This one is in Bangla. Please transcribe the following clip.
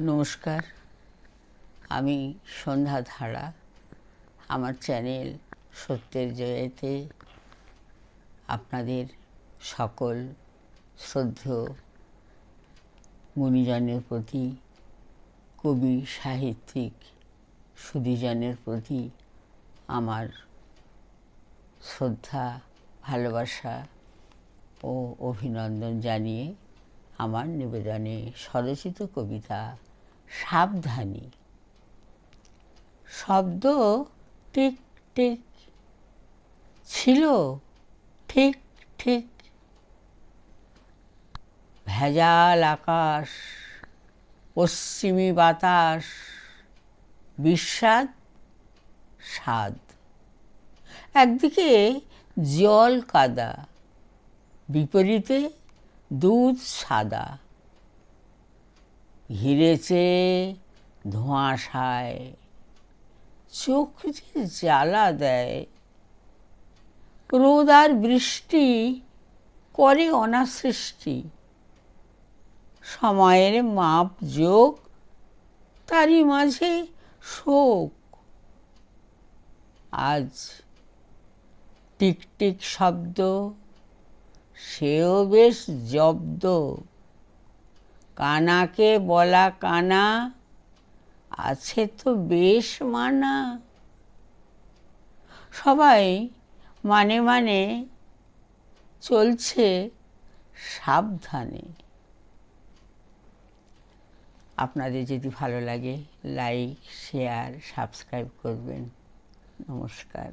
নমস্কার। আমি সন্ধ্যা ধারা। আমার চ্যানেল সত্যের জয়েতে আপনাদের সকল শ্রদ্ধেয় মুনিজনের প্রতি, কবি, সাহিত্যিক, সুধীজনের প্রতি আমার শ্রদ্ধা, ভালোবাসা ও অভিনন্দন জানিয়ে আমার নিবেদনে স্বরচিত কবিতা সাবধানী। শব্দ টিক টিক ছিল ঠিক ঠিক। ভেজাল আকাশ, পশ্চিমী বাতাস, বিস্বাদ, স্বাদ। একদিকে জল কাদা, বিপরীতে দুধ সাদা। ঘিরেছে ধোঁয়াশায়, চোখ যে জ্বালা দেয়। রোদ আর বৃষ্টি করে অনাসৃষ্টি। সময়ের মাপ যোগ, তারই মাঝে শোক। আজ টিকটিক শব্দ সেও বেশ জব্দ। কানাকে বলা কানা, আছে তো বেশ মানা। সবাই মানে মানে চলছে সাবধানে। আপনাদের যদি ভালো লাগে লাইক শেয়ার সাবস্ক্রাইব করবেন। নমস্কার।